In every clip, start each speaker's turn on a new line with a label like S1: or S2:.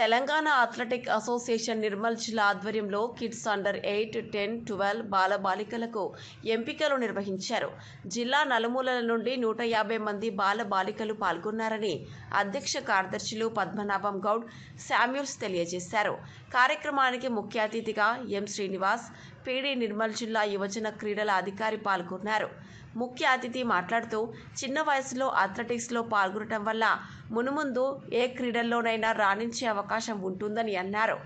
S1: Telangana athletic association Nirmal జిల్లా ఆధ్వర్యంలో kids under eight ten twelve బాల బాలికలకు ఎంపికలు నిర్వహించారు. జిల్లా నలుమూలల నుండి నూట యాభై మంది బాల బాలికలు పాల్గొన్నారని అధ్యక్ష కార్యదర్శులు పద్మనాభం గౌడ్ శామ్యూల్స్ తెలియజేశారు. కార్యక్రమానికి ముఖ్య అతిథిగా ఎం శ్రీనివాస్ పీడీ నిర్మల్ జిల్లా యువజన క్రీడల అధికారి పాల్గొన్నారు. ముఖ్య అతిథి మాట్లాడుతూ చిన్న వయసులో అథ్లెటిక్స్లో పాల్గొనటం వల్ల మునుముందు ఏ క్రీడల్లోనైనా రాణించే అవకాశం ఉంటుందని అన్నారు.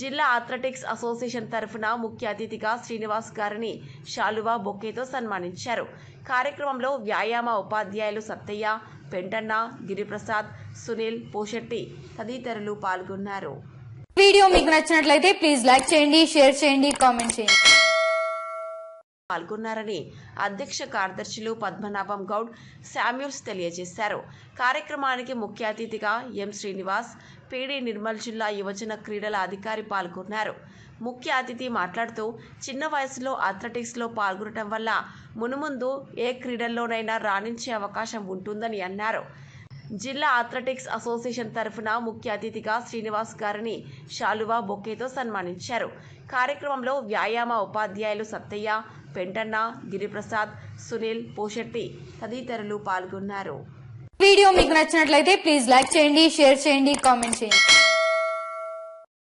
S1: జిల్లా అథ్లెటిక్స్ అసోసియేషన్ తరఫున ముఖ్య అతిథిగా శ్రీనివాస్ గారిని శాలువా బొకేతో సన్మానించారు. కార్యక్రమంలో వ్యాయామ ఉపాధ్యాయులు సత్తయ్య పెంటన్న గిరిప్రసాద్ సునీల్ పోషెట్టి తదితరులు పాల్గొన్నారు.
S2: వీడియో మీకు నచ్చినట్లయితే ప్లీజ్ లైక్ చేయండి షేర్ చేయండి కామెంట్ చేయండి.
S1: పాల్గొన్నారని అధ్యక్ష కార్యదర్శులు పద్మనాభం గౌడ్ శామ్యూల్స్ తెలియజేశారు. కార్యక్రమానికి ముఖ్య అతిథిగా ఎం శ్రీనివాస్ పీడీ నిర్మల్ జిల్లా యువజన క్రీడల అధికారి పాల్గొన్నారు. ముఖ్య అతిథి మాట్లాడుతూ చిన్న వయసులో అథ్లెటిక్స్లో పాల్గొనడం వల్ల మునుముందు ఏ క్రీడల్లోనైనా రాణించే అవకాశం ఉంటుందని అన్నారు. జిల్లా అథ్లెటిక్స్ అసోసియేషన్ తరఫున ముఖ్య అతిథిగా శ్రీనివాస్ గారిని శాలువా బొకేతో సన్మానించారు. కార్యక్రమంలో వ్యాయామ ఉపాధ్యాయులు సత్తయ్య పెంటన్న గిరిప్రసాద్ సునీల్ పోషెట్టి తదితరులు పాల్గొన్నారు.
S2: వీడియో మీకు నచ్చినట్లయితే ప్లీజ్ లైక్ చేయండి షేర్ చేయండి కామెంట్ చేయండి.